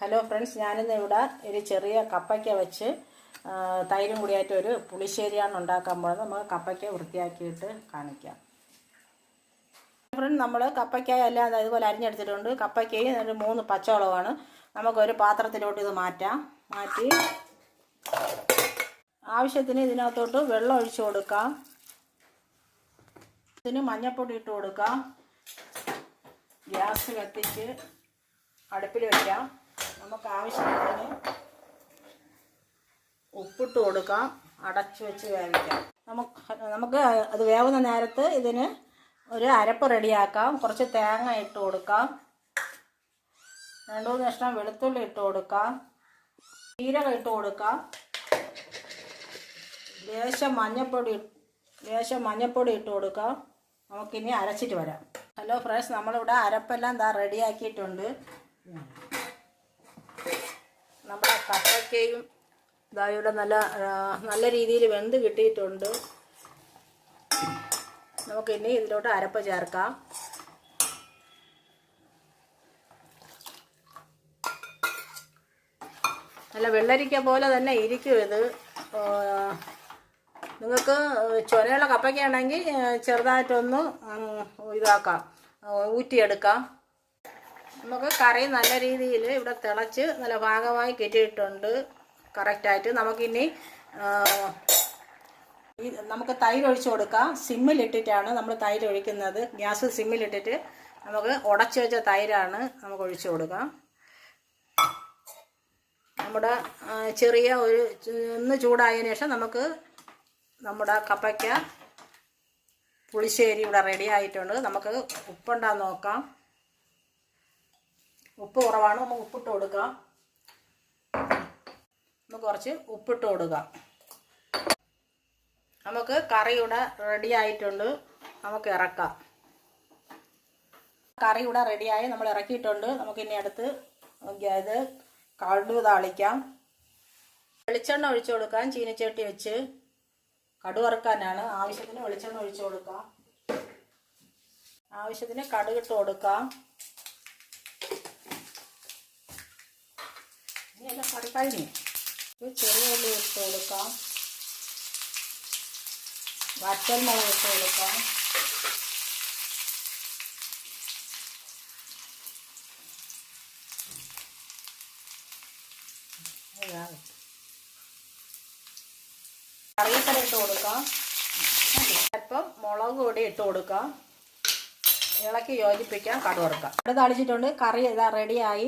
Hello friends ഞാനിന്ന് ഇവിടെ ഒരു ചെറിയ കപ്പയ്ക്ക വെച്ച് തൈരും കൂടിയായിട്ട് ഒരു പുളിശ്ശേരിയാണ് ഉണ്ടാക്കാൻ പോകുന്നത് നമുക്ക് കപ്പയ്ക്ക വൃത്തിയാക്കിയിട്ട് കാണിക്കാം. ഫ്രണ്ട് നമ്മൾ കപ്പയ്ക്കായ എല്ലാം ഇതുപോലെ അരിഞ്ഞെടുത്തിട്ടുണ്ട്. കപ്പയ്ക്കയും ഒരു മൂന്ന് പച്ചവളവാണ് നമുക്കൊരു പാത്രത്തിലോട്ട് ഇത് മാറ്റാം. മാറ്റി. ആവശ്യത്തിന് ഇതിനകത്തോട്ട് വെള്ളം ഒഴിച്ചു കൊടുക്കാം. ഇതിന് മഞ്ഞൾപ്പൊടി ഇട്ട് കൊടുക്കാം. ഗ്യാസ് കത്തിച്ച് അടുപ്പിൽ വയ്ക്കാം നമുക്ക് ആവശ്യത്തിന് ഉപ്പിട്ട് കൊടുക്കാം. അടച്ചു വെച്ച് വേവിക്കാം. നമുക്ക് നമുക്ക് അത് വേവുന്ന നേരത്ത് ഇതിന് ഒരു അരപ്പ് റെഡിയാക്കാം. കുറച്ച് തേങ്ങ ഇട്ട് കൊടുക്കാം. രണ്ട് മൂന്ന് കഷ്ണം വെളുത്തുള്ളി ഇട്ട് കൊടുക്കാം. ജീരകം ഇട്ട് കൊടുക്കാം. ലേശം മഞ്ഞപ്പൊടി ലേശം മഞ്ഞൾപ്പൊടി ഇട്ട് കൊടുക്കാം. നമുക്കിനി അരച്ചിട്ട് വരാം. ഹലോ ഫ്രണ്ട്സ് നമ്മളിവിടെ അരപ്പെല്ലാം ദാ റെഡിയാക്കിയിട്ടുണ്ട്. കപ്പയ്ക്കയും ഇതാ നല്ല നല്ല രീതിയിൽ വെന്ത് കിട്ടിയിട്ടുണ്ട്. നമുക്ക് ഇനി ഇതിലോട്ട് അരപ്പ് ചേർക്കാം. നല്ല വെള്ളരിക്ക പോലെ തന്നെ ഇരിക്കും ഇത്. നിങ്ങൾക്ക് ചൊരയുള്ള കപ്പയ്ക്കാണെങ്കിൽ ചെറുതായിട്ടൊന്ന് ഇതാക്കാം. ഊറ്റിയെടുക്കാം. നമുക്ക് കറി നല്ല രീതിയിൽ ഇവിടെ തിളച്ച് നല്ല ഭാഗമായി കെട്ടിയിട്ടുണ്ട്. കറക്റ്റായിട്ട് നമുക്കിനി നമുക്ക് തൈര് കൊടുക്കാം. സിമ്മിലിട്ടിട്ടാണ് നമ്മൾ തൈര് ഒഴിക്കുന്നത്. ഗ്യാസ് സിമ്മിലിട്ടിട്ട് നമുക്ക് ഉടച്ചു വെച്ച തൈരാണ് നമുക്ക് ഒഴിച്ചു കൊടുക്കാം. നമ്മുടെ ചെറിയ ഒരു ഒന്ന് ചൂടായതിനു ശേഷം നമുക്ക് നമ്മുടെ കപ്പയ്ക്ക പുളിശ്ശേരി ഇവിടെ റെഡി ആയിട്ടുണ്ട്. നമുക്ക് ഉപ്പുണ്ടാന്ന് നോക്കാം. ഉപ്പ് കുറവാണ്. നമുക്ക് ഉപ്പിട്ട് കൊടുക്കാം. നമുക്ക് കുറച്ച് ഉപ്പിട്ട് കൊടുക്കാം. നമുക്ക് കറി ഇവിടെ റെഡി ആയിട്ടുണ്ട്. നമുക്ക് ഇറക്കാം. കറി ഇവിടെ റെഡിയായി നമ്മൾ ഇറക്കിയിട്ടുണ്ട്. നമുക്ക് ഇനി അടുത്ത് ഇത് കടുക് താളിക്കാം. വെളിച്ചെണ്ണ ഒഴിച്ചു കൊടുക്കാം. ചീനച്ചട്ടി വെച്ച് കടുക് ആവശ്യത്തിന് വെളിച്ചെണ്ണ ഒഴിച്ചു കൊടുക്കാം. ആവശ്യത്തിന് കടുകിട്ട് കൊടുക്കാം. ഇനി എല്ലാം കറി കഴിഞ്ഞു ഒരു ചെറിയ ഉള്ളി ഇട്ട് കൊടുക്കാം. വറ്റൽമുളക് ഇട്ട് കൊടുക്കാം. കറിവേപ്പില ഇട്ട് കൊടുക്കാം. അല്പം മുളക് പൊടി ഇട്ട് കൊടുക്കാം. ഇളക്കി യോജിപ്പിക്കാം കടുവറുക്കാം കടു തളിച്ചിട്ടുണ്ട് കറി ഇതാ റെഡിയായി